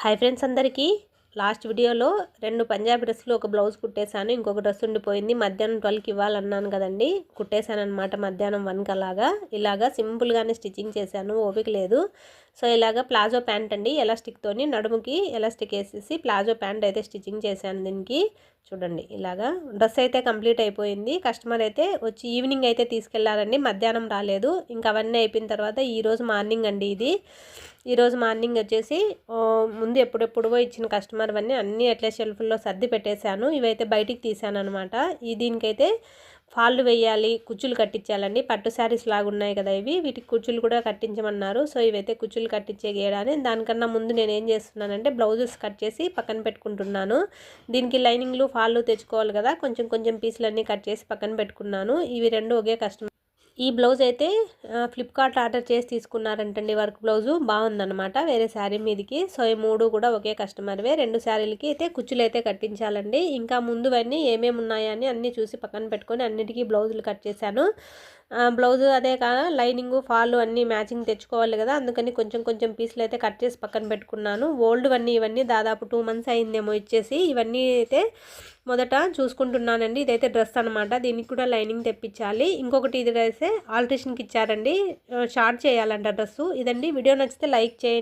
Hi friends అందరికీ. Last వీడియోలో రెండు పంజాబీ డ్రెస్సులు ఒక బ్లౌజ్ కుట్టేశాను ఇంకొక డ్రెస్ ఉండిపోయింది. మధ్యాహ్నం ట్వెల్వ్కి ఇవ్వాలన్నాను కదండి. కుట్టేశాను అనమాట మధ్యాహ్నం వన్కి అలాగా. ఇలాగా సింపుల్గానే స్టిచ్చింగ్ చేశాను ఓపిక లేదు. సో ఇలాగా ప్లాజో ప్యాంట్ అండి. ఎలాస్టిక్తోని నడుముకి ఎలాస్టిక్ వేసేసి ప్లాజో ప్యాంట్ అయితే స్టిచ్చింగ్ చేశాను దీనికి. చూడండి ఇలాగా డ్రెస్ అయితే కంప్లీట్ అయిపోయింది. కస్టమర్ అయితే వచ్చి ఈవినింగ్ అయితే తీసుకెళ్ళారండి. మధ్యాహ్నం రాలేదు. ఇంకా అవన్నీ అయిపోయిన తర్వాత ఈరోజు మార్నింగ్ అండి ఇది. ఈరోజు మార్నింగ్ వచ్చేసి ముందు ఎప్పుడెప్పుడో ఇచ్చిన కస్టమర్ అన్నీ అన్నీ అట్లే షెల్ఫ్లో సర్ది పెట్టేశాను. ఇవైతే బయటికి తీసాను అనమాట ఈ దీనికైతే ఫాళ్ళు వేయాలి కుచ్చులు కట్టించాలండి. పట్టు శారీస్ లాగా ఉన్నాయి కదా ఇవి. వీటికి కుచ్చులు కూడా కట్టించమన్నారు. సో ఇవైతే కుచ్చులు కట్టించే గీయడాన్ని దానికన్నా ముందు నేను ఏం చేస్తున్నానంటే బ్లౌజెస్ కట్ చేసి పక్కన పెట్టుకుంటున్నాను. దీనికి లైనింగ్లు ఫాళ్ళు తెచ్చుకోవాలి కదా. కొంచెం కొంచెం పీసులన్నీ కట్ చేసి పక్కన పెట్టుకున్నాను. ఇవి రెండు ఒకే కస్టమర్ ఈ బ్లౌజ్ అయితే ఫ్లిప్కార్ట్ ఆర్డర్ చేసి తీసుకున్నారంటండి వర్క్ బ్లౌజు. బాగుందనమాట వేరే శారీ మీదకి. సో ఈ మూడు కూడా ఒకే కస్టమర్వే. రెండు శారీలకి అయితే కుచ్చులు అయితే కట్టించాలండి. ఇంకా ముందువన్నీ ఏమేమి ఉన్నాయని అన్నీ చూసి పక్కన పెట్టుకొని అన్నిటికీ బ్లౌజులు కట్ చేశాను. బ్లౌజ్ అదే కాదు? లైనింగ్ ఫాల్ అన్నీ మ్యాచింగ్ తెచ్చుకోవాలి కదా. అందుకని కొంచెం కొంచెం పీసులు అయితే కట్ చేసి పక్కన పెట్టుకున్నాను. ఓల్డ్ అన్నీ ఇవన్నీ దాదాపు టూ మంత్స్ అయిందేమో ఇచ్చేసి ఇవన్నీ అయితే మొదట చూసుకుంటున్నానండి. ఇదైతే డ్రెస్ అనమాట దీనికి కూడా లైనింగ్ తెప్పించాలి. ఇంకొకటి ఇది డ్రెస్ ఆల్ట్రేషన్కి ఇచ్చారండి. షార్ట్ చేయాలంట డ్రెస్సు. ఇదండి. వీడియో నచ్చితే లైక్ చేయండి.